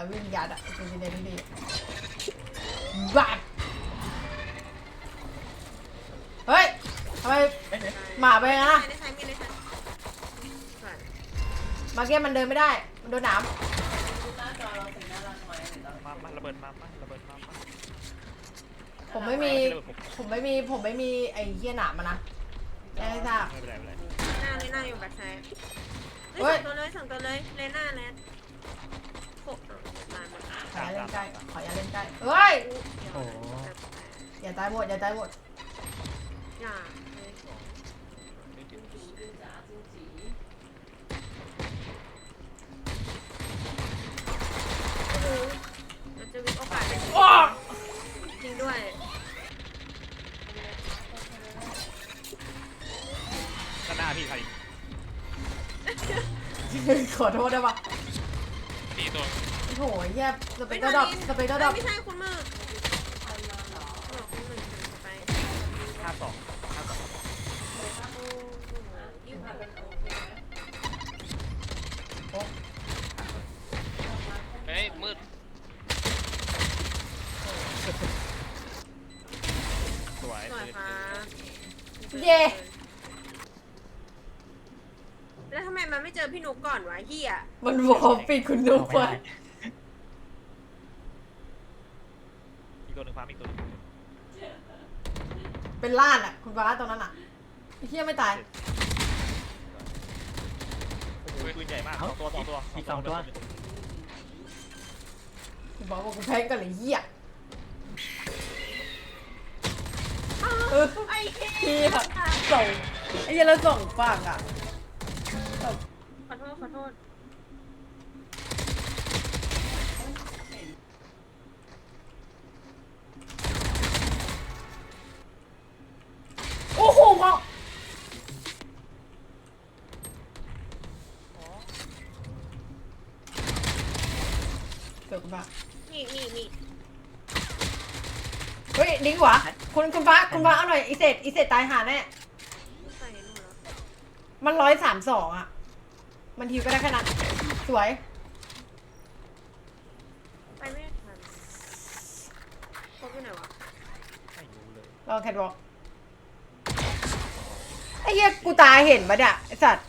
แล้ววิ่งยัดอะจริงๆเด่นดีบักเฮ้ยทำไมหมาไปนะในซ้ายมีในซ้ายสวยมาเกี้ยมันเดินไม่ได้ มันโดนหนามมามาระเบิดมามาระเบิดมามาผมไม่มี ผมไม่มี ผมไม่มีไอ้เหี้ยหนามมานะแจ้งให้ทราบ ไม่เป็นไรไม่เป็นไรหน้าเลยหน้าอยู่แบ็คซ้ายเฮ้เฮ้ยยสองตัวเลยสองตัวเลยเลน่าแลนหกตายหมด ขออย่าเล่นใกล้ขออย่าเล่นใกล้เฮ้ย โอ้โหอย่าตายหมดอย่าตายหมดอย่ามันจะมีโอกาสเป็นจริงด้วยก็หน้าพี่ใครขอโทษได้ปะตีตัว โอ้โหเหี้ยสเปกเตอร์ดรอปสเปกเตอร์ดรอปไม่ใช่คุณมือบอกคุณมือไปห้าสองห้าสองเฮ้ยมืดสวยสวยค่ะเย่แล้วทำไมมันไม่เจอพี่นุกก่อนวะเฮียมันวอลปิดคุณนุกเอาไว้ ไม่ได้ อีกตัวหนึ่งฟ้าอีกตัวหนึ่ง เป็นล้านอะ คุณฟ้าตรงนั้นอะไอ้เหี้ยไม่ตายโอ้โหปืนใหญ่มากสองตัวสองตัวอีกสองตัว กูบอกว่ากูแพ้กันเลยเหี้ยเออไอ้เหี้ยส่งไอ้เหี้ยแล้วส่งฝั่งอะ ขอโทษ ขอโทษ เกิดคุณฟ้านี่นี่นี่เฮ้ยดิ้งหวะคุณคุณฟ้าคุณฟ้าเอาหน่อยอีเศษอีเศษตายหาแน่ใส่ในนู่นแล้วมันร้อยสามสองอะ มันทิวก็ได้ขนาดสวย ไปไม่ทันพบอยู่ไหนวะไม่รู้เลยลองแคทวอล์กไอ้เหี้ยกูตายเห็นปะเนี่ยไอ้สัตว์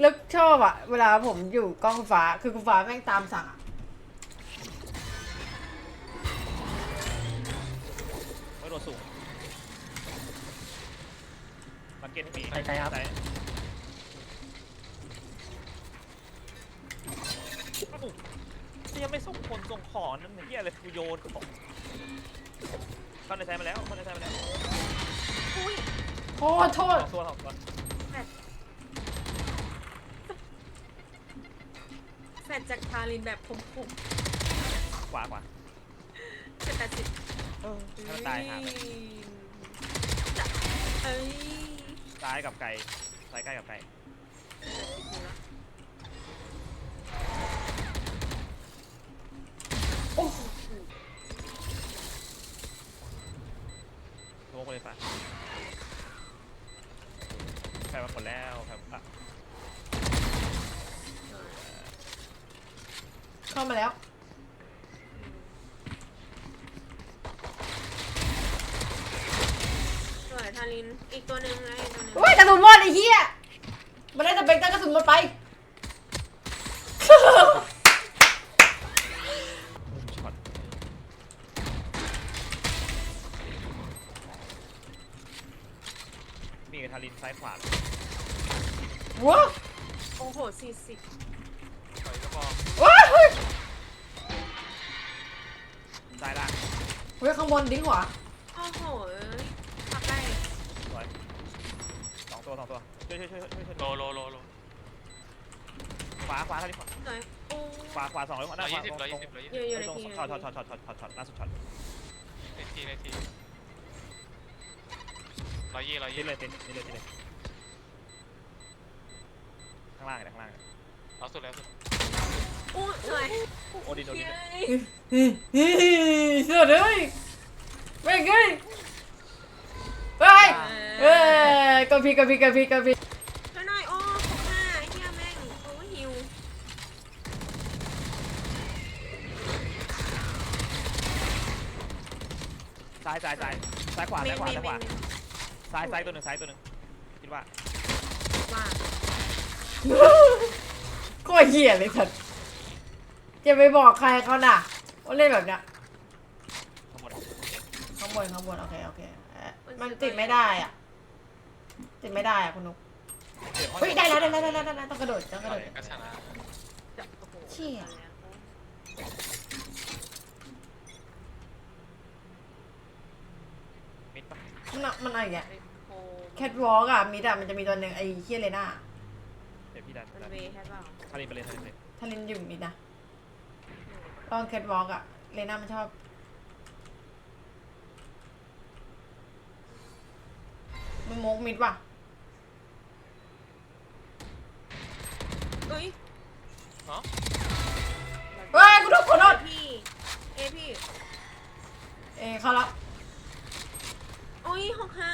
แล้วชอบอะเวลาผมอยู่กล้องฟ้าคือคุณฟ้าแม่งตามสั่งอะไม่โดนสูงมันเก็ตมีไปไกลครับอ้าวที่ยังไม่ส่งคนส่งของนั่นเฮียอะไรกูโยนของเข้าในแท้มาแล้วเข้าในแท้มาแล้วอุ้ยโอ้โทสษองตัวสองตัว ดจากคารินแบบผมผมขวาขวาเจ็ดแปดสิบให้มันตายห่าไปเอ้ย ซ้ายกับไก่ซ้ายใกล้กับไก่ มาแล้ว สวยคาริน อีกตัวหนึ่งไงอีกตัวหนึ่งโอ้ยกระสุนหมดไอ้เหี้ยมันได้แต่เบกเตอร์กระสุนหมดไป ช็อตมีทารินซ้ายขวาว้าโอ้โหสี่สิบถอยก็พอว้าเฮ้ยซ้า เฮ้ยข้างบนดิ้งหวะโอ้โหเอ้ยพักได้สวยสองตัวสองตัวช่วยช่วยช่วยช่วยช่วยโลโลโลโลขวาขวาทารินขวาสวยโอ้ขวาขวาสองร้อยขวาหร้น้าอยขวายี่สิบตรงร้อยตรยี่งสิบร้อยยี่เยสิบอะเยอะในตรงทีช็อตช็อตช็อตช็อตช็อตช็อตช็อตล่าสุดช็อตในทีในทีร้อยยี่ร้อยนี่ยี่เลยเต็นนี่เลยนี่เลยข้างล่างเลยข้างล่างเลยเอาสุดแล้วสุด อู้สวยโอดินโอดินเสือเลยไม่ไงไปเอ้ยกระพริบกระพริบกระพริบกระพริบช่วยหน่อยโอ้หกห้าไอ้เหี้ยแม่งโอ้หิวซ้ายซ้ายซ้ายซ้ายขวาซ้ายขวาซ้ายขวาซ้ายซ้ายตัวหนึ่งซ้ายตัวหนึ่งคิดว่าว่าก็เหี้ยเลยสัตว์ จะไปบอกใครเขาน่ะว่าเล่นแบบเนี้ยทั้งหมดข้างบนข้างบนโอเคโอเคเอ่อมันติดไม่ได้อะ ติดไม่ได้อะคุณนุ๊กเดี๋ยวเฮ้ยได้แล้วได้แล้วได้แล้วได้แล้วต้องกระโดดต้องกระโดด ก็ชนะโอ้โหเชี่ย มิดปะมันอะมันอะไรอย่างเงี้ยโอ้โหแคทวอล์กอะมีแต่มันจะมีตัวหนึ่งไอ้เฮียเลน่าเดี๋ยวพี่ดันมันดันเวย์ใช่เปล่า คารินไปเลยคารินไปเลย ทารินอยู่มิดนะ ตอนแคทวอล์กอะเลน่ามันชอบ มันโมกมิดว่ะ เอ้ยเนาะเฮ้ยกูโดนขอโทษพี่ เอพี่เอ้เข้าแล้วโอ้ยหกห้า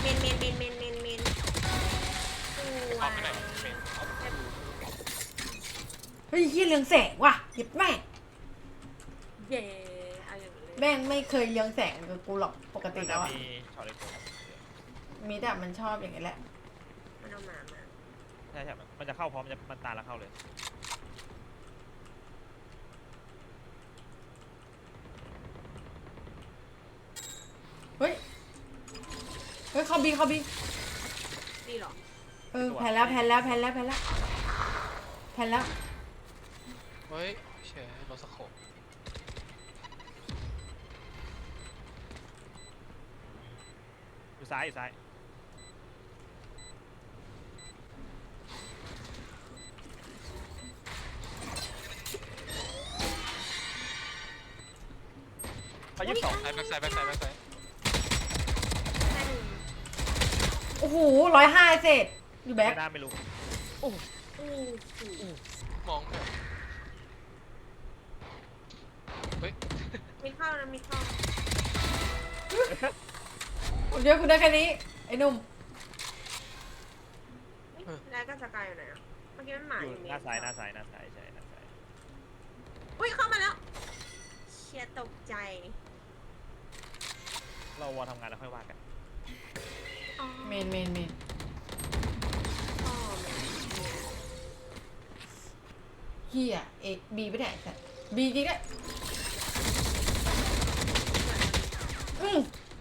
เมนเมนเมนเมนเมนเมนสวเอายไปไหนเมนเอาเฮ้ยเฮียเรืองแสงว่ะหยิบแม่งเย่เอาอย่างนี้เลยแม่งไม่เคยเรืองแสงกับกูหรอกปกติแล้วอะมีช็อตเล็กตัวมีแต่มันชอบอย่างนี้แหละ มันเอาหมามาใช่ใช่มันจะเข้าพร้อมมันจะมันตาแล้วเข้าเลย เฮ้ย เฮ้ยเข้าบีเข้าบีนี่เหรอ เออแพ้แล้วแพ้แล้วแพ้แล้วแพ้แล้วแพ้แล้วเฮ้ยเชื่อรถสโคปอยู่ซ้ายอยู่ซ้ายไปยี่สิบสองไอ้แบ็คไซด์แบ็คไซด์แบ็คไซด์แม่หนึ่งโอ้โหร้อยห้าเศษอยู่แบ็คไม่น่าไม่รู้อู้หูมองแบบเฮ้ย มิด เข้านะมิดเข้าคุณเดียวคุณได้แค่นี้ ไอ้หนุ่มอุ๊ยแล้วก็สกายอยู่ไหนอะเมื่อกี้มันหมาอยู่อยู่หน้าซ้ายหน้าซ้ายหน้าซ้ายใช่หน้าซ้ายอุ้ยเข้ามาแล้ว เชียร์ตกใจ เราวอทำงานแล้วค่อยว่ากันอ๋อเมนเมนเมนอ๋อเมนเฮียเอกบีไปไหนสัตว์บีจริงด้วย อืม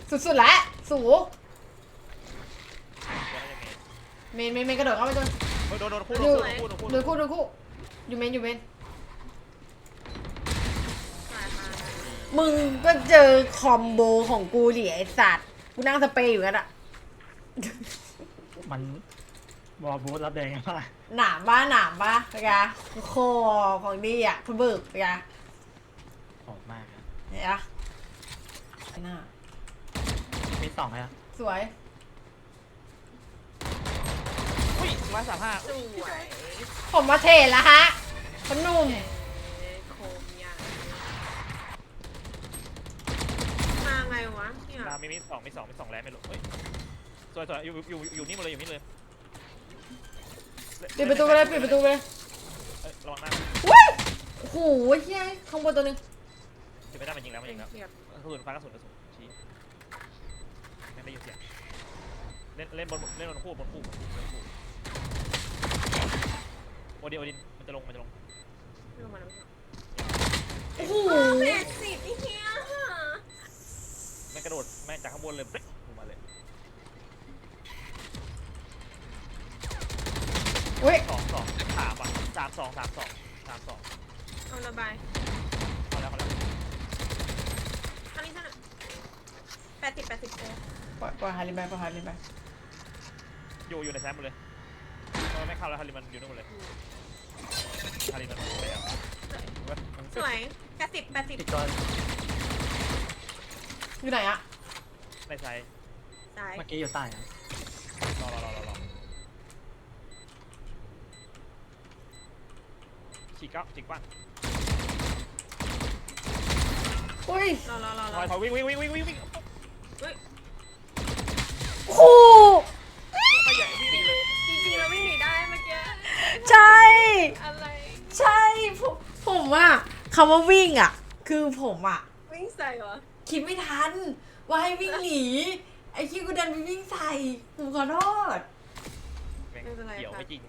สุดๆแล้วสูตัวน่าจะมีเมนเมนเมนกระโดดเข้าไปจนเฮ้ยโดนโดนคู่อโดยู่นคู่โดนคู่โดนคู่ดูคู่ดูคู่อยู่เมนอยู่เมนสายมามึงก็เจอคอมโบของกูดิไอสัตว์กูนั่งสเปรย์อยู่กันอะมันบอลบูธรับแดงมากหนามบ้าหนามบ้าไปกะโคของดีอะคุณบึกไปกะหอมมากครับเนี่ยอะไอ้ หน้า มีสองเลยอะสวย อุ้ยร้อยสามห้าสวยผมมาเทรดแล้วฮะคุณหนุ่มเอ๊ะโคมยางมาไงวะเนี่ยนามีมีสองมีสองมีสองแล้วไม่รู้เฮ้ยสวยสวยอยู่อยู่อยู่นี่หมดเลยอยู่นี่เลยปิดประตูไปเลยปิดประตูไปเลยเอ้ยระวังหน้าว้ยโอ้โหเฮียข้างบนตัวหนึง จะไม่ได้มันยิงแล้วมันยิงแล้วเสียบกระสุนฟ้ากระสุนกระสุนชี้ไม่ได้ยินเสียงเล่นเล่นบนเล่นบนคู่บนคู่บนคู่บนคู่โอดินโอดินมันจะลงมันจะลงลงมาแล้วไม่โอ้โหแปดสิบไอ้เหี้ยแม่งกระโดดแม่งจากข้างบนเลยเป๊ะลงมาเลยเฮ้ยสองสองสามอะสามสองสามสองสามสองเอาระบายเอาแล้วเอาแล้ว อันนี้เท่าไหร่แปดสิบแปดสิบโคปล่อยปล่อยฮาริไปปล่อยฮาริไปอยู่อยู่ในแซมหมดเลยเออไม่เข้าแล้วฮาริมันอยู่นู่นหมดเลยฮาริมันไปแล้วมันสวยแปดสิบแปดสิบอีกตัวอยู่ไหนอะในไซส์ซ้ายเมื่อกี้อยู่ใต้ครับรอรอรอรอรอฉีกเก้าฉีกกว้าง อุ้ยรอรอรอถรออยถอยวิ่งวิ่งวิ่งวิ่งวิ่งวิ่งโอ้โหไม่ใหญ่วิ่งหนีเลยจริงๆเราวิ่งหนีได้เมื่อกี้ใช่ อะไรใช่ผมผมอะคำว่าวิ่งอะคือผมอะวิ่งวิ่งใส่วะคิดไม่ทัน ว่าให้วิ่งหนีไอ้ขี้กูดันไปวิ่งใส่ผมขอโทษ แม่งไม่เป็นไรเกี่ยวค่ะ ไม่จริง